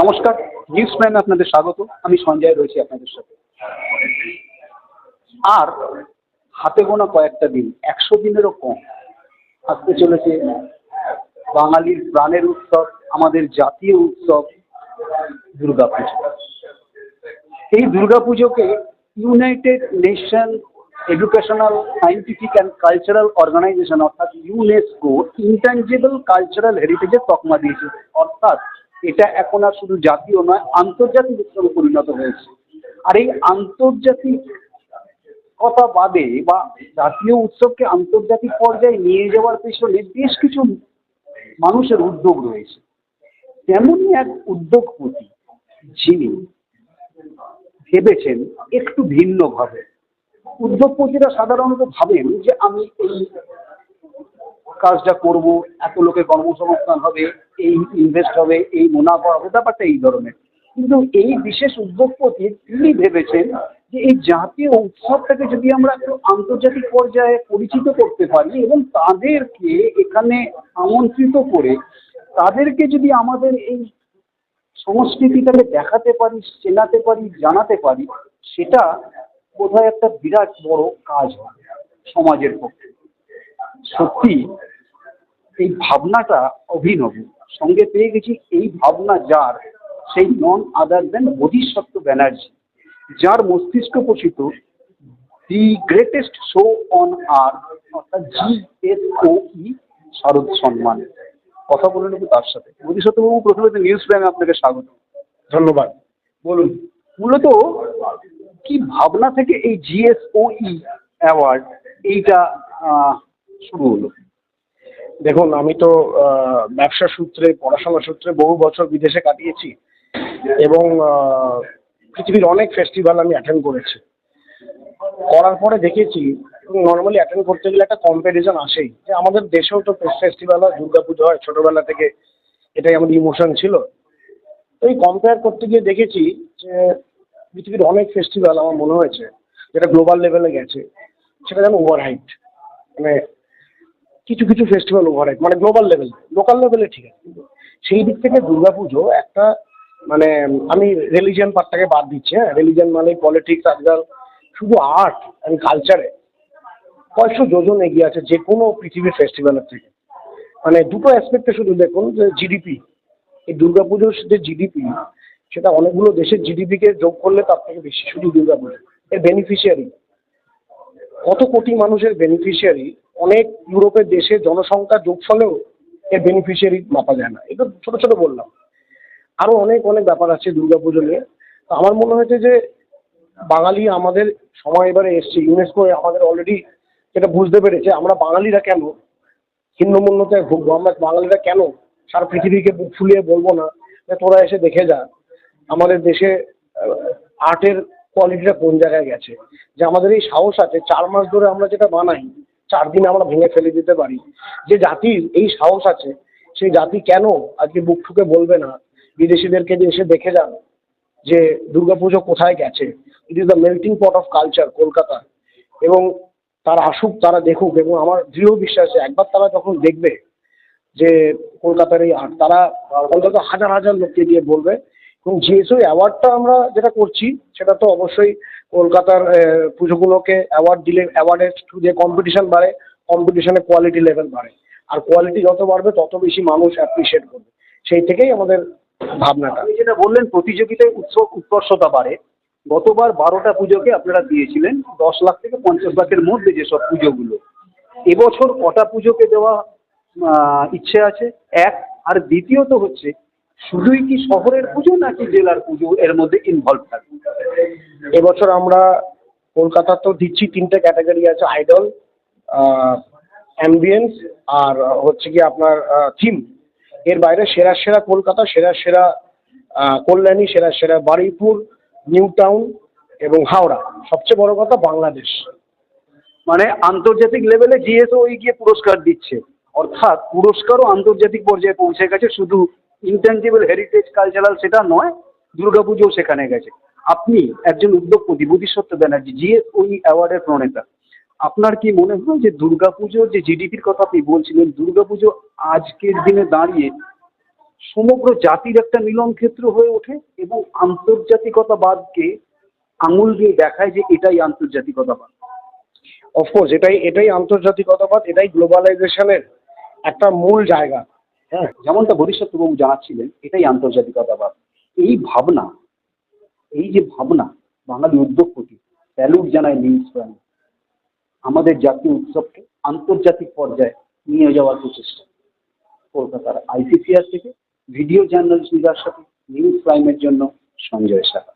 নমস্কার নিউজ প্রাইমে আপনাদের স্বাগত, আমি সঞ্জয় রয়েছি আপনাদের সাথে। আর হাতে গোনা কয়েকটা দিন, একশো দিনেরও কম আসতে চলেছে বাঙালির প্রাণের উৎসব, আমাদের জাতীয় উৎসব, দুর্গাপুজো। এই দুর্গাপুজোকে United Nation Educational Scientific and Cultural Organisation অর্থাৎ ইউনেস্কো ইন্টানজিবল কালচারাল হেরিটেজের তকমা দিয়েছে। অর্থাৎ এটা এখন আর শুধু জাতীয় নয়, আন্তর্জাতিক উৎসবে পরিণত হয়েছে। আর এই আন্তর্জাতিক কথা বাদে বা জাতীয় উৎসবকে আন্তর্জাতিক পর্যায়ে নিয়ে যাওয়ার পেছনে বেশ কিছু মানুষের উদ্যোগ রয়েছে। তেমনই এক উদ্যোগপতি যিনি ভেবেছেন একটু ভিন্নভাবে। উদ্যোগপতিরা সাধারণত ভাবেন যে আমি এই কাজটা করব, এত লোকের কর্মসংস্থান হবে এই ইনভেস্ট হবে, এই মুনাফা হবে, ব্যাপারটা এই ধরনের। কিন্তু এই বিশেষ উদ্যোগপতি তিনি ভেবেছেন যে এই জাতীয় উৎসবটাকে যদি আমরা একটু আন্তর্জাতিক পর্যায়ে পরিচিত করতে পারি এবং তাদেরকে এখানে আমন্ত্রিত করে তাদেরকে যদি আমাদের এই সংস্কৃতিটাকে দেখাতে পারি, চেনাতে পারি, জানাতে পারি, সেটা বোধহয় একটা বিরাট বড় কাজ হবে সমাজের পক্ষে। সত্যি, এই ভাবনাটা অভিনব। সঙ্গে পেয়ে গেছি এই ভাবনা যার সেই নন আদার দেন বোধিসত্ত্ব ব্যানার্জি যার মস্তিষ্ক পোষিত the greatest show on earth অর্থাৎ জিএসওই শারদ সম্মান কথা বলে নেব তার সাথে। বোধিসত্ত্ববাবু প্রথমে তো নিউজ প্রাইমে আপনাকে স্বাগত। ধন্যবাদ। বলুন মূলত কি ভাবনা থেকে এই জিএসওই অ্যাওয়ার্ড এইটা শুরু হলো? দেখুন, আমি তো ব্যবসা সূত্রে, পড়াশোনা সূত্রে বহু বছর বিদেশে কাটিয়েছি এবং পৃথিবীর অনেক ফেস্টিভ্যাল আমি অ্যাটেন্ড করেছি। করার পরে দেখেছি নর্মালি অ্যাটেন্ড করতে গেলে একটা কম্প্যারিজন আসেই। যে আমাদের দেশেও তো ফেস্টিভ্যাল হয়, দুর্গাপুজো হয়, ছোটোবেলা থেকে এটাই আমাদের ইমোশন ছিল। তো এই কম্পেয়ার করতে গিয়ে দেখেছি যে পৃথিবীর অনেক ফেস্টিভ্যাল আমার মনে হয়েছে, যেটা গ্লোবাল লেভেলে গেছে, সেটা যেন ওভার হাইট মানে কিছু কিছু ফেস্টিভ্যাল ওভার মানে গ্লোবাল লেভেল লোকাল লেভেলে ঠিক আছে, কিন্তু সেই দিক থেকে দুর্গাপুজো একটা মানে আমি রিলিজিয়ান পার্টটাকে বাদ দিচ্ছি হ্যাঁ রিলিজিয়ান মানে পলিটিক্স আজকাল শুধু আর্ট অ্যান্ড কালচারে কয়েকশো যোজন এগিয়ে আছে যে কোনো পৃথিবীর ফেস্টিভ্যালের থেকে। মানে দুটো অ্যাসপেক্টে শুধু দেখুন যে জিডিপি এই দুর্গাপুজোর যে জিডিপি সেটা অনেকগুলো দেশের জিডিপিকে যোগ করলে তার থেকে বেশি শুধু দুর্গাপুজো, এর বেনিফিশিয়ারি কত কোটি মানুষের বেনিফিশিয়ারি অনেক ইউরোপের দেশে জনসংখ্যা যোগফলেও এর বেনিফিশিয়ারি মাপা যায় না। এটা ছোট ছোট বললাম। আরও অনেক অনেক ব্যাপার আছে দুর্গাপুজো নিয়ে। তো আমার মনে হয়েছে যে বাঙালি আমাদের সময় এবারে এসছে ইউনেস্কো আমাদের অলরেডি এটা বুঝতে পেরেছে, আমরা বাঙালিরা কেন হিন্দুমূল্যতে ভুগবো? আমরা বাঙালিরা কেন সারা পৃথিবীকে বুক ফুলিয়ে বলব না? যে তোরা এসে দেখে যা, আমাদের দেশে আর্টের কোয়ালিটিটা কোন জায়গায় গেছে? যে আমাদের এই সাহস আছে, চার মাস ধরে আমরা যেটা বানাই চার দিন আমরা ভেঙে ফেলে দিতে পারি। যে জাতির এই সাহস আছে, সেই জাতি কেন আজকে বুক ঠুকে বলবে না? বিদেশিদেরকে যে এসে দেখে যান যে দুর্গাপুজো কোথায় গেছে? It is the melting pot of culture Kolkata. এবং তারা আসুক, তারা দেখুক, এবং আমার দৃঢ় বিশ্বাস একবার তারা যখন দেখবে যে কলকাতার এই আর্ট, তারা অন্তত হাজার হাজার লোককে গিয়ে বলবে এবং জিএসও অ্যাওয়ার্ডটা আমরা যেটা করছি, সেটা তো অবশ্যই কলকাতার পুজোগুলোকে অ্যাওয়ার্ড দিলে অ্যাওয়ার্ডের থ্রু যে কম্পিটিশন বাড়ে কম্পিটিশনের কোয়ালিটি লেভেল বাড়ে। আর কোয়ালিটি যত বাড়বে, তত বেশি মানুষ অ্যাপ্রিসিয়েট করবে। সেই থেকেই আমাদের ভাবনাটা। আপনি যেটা বললেন, প্রতিযোগিতায় উৎসব উৎকর্ষতা বাড়ে। গতবার বারোটা পুজোকে আপনারা দিয়েছিলেন, দশ লাখ থেকে পঞ্চাশ লাখের মধ্যে যেসব পুজোগুলো। এবছর কটা পুজোকে দেওয়া ইচ্ছে আছে? এক। আর দ্বিতীয়ত হচ্ছে শুধুই কি শহরের পুজো নাকি জেলার পুজো এর মধ্যে ইনভলভ থাকবে এবছর আমরা কলকাতার তো দিচ্ছি তিনটে ক্যাটাগরি আছে আইডল অ্যাম্বিয়েন্স আর হচ্ছে কি আপনার থিম এর বাইরে সেরা সেরা কলকাতা সেরা সেরা কল্যাণী সেরা সেরা বারুইপুর নিউ টাউন এবং হাওড়া। সবচেয়ে বড় কথা বাংলাদেশ। মানে আন্তর্জাতিক লেভেলে জিএসও গিয়ে পুরস্কার দিচ্ছে। অর্থাৎ পুরস্কারও আন্তর্জাতিক পর্যায়ে পৌঁছে গেছে শুধু ইন্টেনজিবল হেরিটেজ কালচারাল সেটা নয়, দুর্গাপুজোও সেখানে গেছে। আপনি একজন উদ্যোগপতি বোধিসত্ত্ব ব্যানার্জি জিএসওই অ্যাওয়ার্ডের প্রণেতা, আপনার কি মনে হয় যে দুর্গাপুজোর যে জিডিপির কথা আপনি বলছিলেন, দুর্গাপুজো আজকের দিনে দাঁড়িয়ে সমগ্র জাতির একটা মিলন ক্ষেত্র হয়ে ওঠে এবং আন্তর্জাতিকতাবাদকে আঙুল দিয়ে দেখায় যে এটাই আন্তর্জাতিকতাবাদ? অফকোর্স এটাই এটাই আন্তর্জাতিকতাবাদ, এটাই গ্লোবালাইজেশনের একটা মূল জায়গা। হ্যাঁ যেমনটা ভবিষ্যৎবাবু জানাচ্ছিলেন, এটাই আন্তর্জাতিকতাবাদ এই ভাবনা, এই যে ভাবনা, বাঙালি উদ্যোগপতি স্যালুট জানায় নিউজ প্রাইম আমাদের জাতীয় উৎসবকে আন্তর্জাতিক পর্যায়ে নিয়ে যাওয়ার প্রচেষ্টা। কলকাতার আইসিসিআর থেকে ভিডিও জার্নালিস্ট নিরার সাথে নিউজ প্রাইমের জন্য সঞ্জয় সাহা।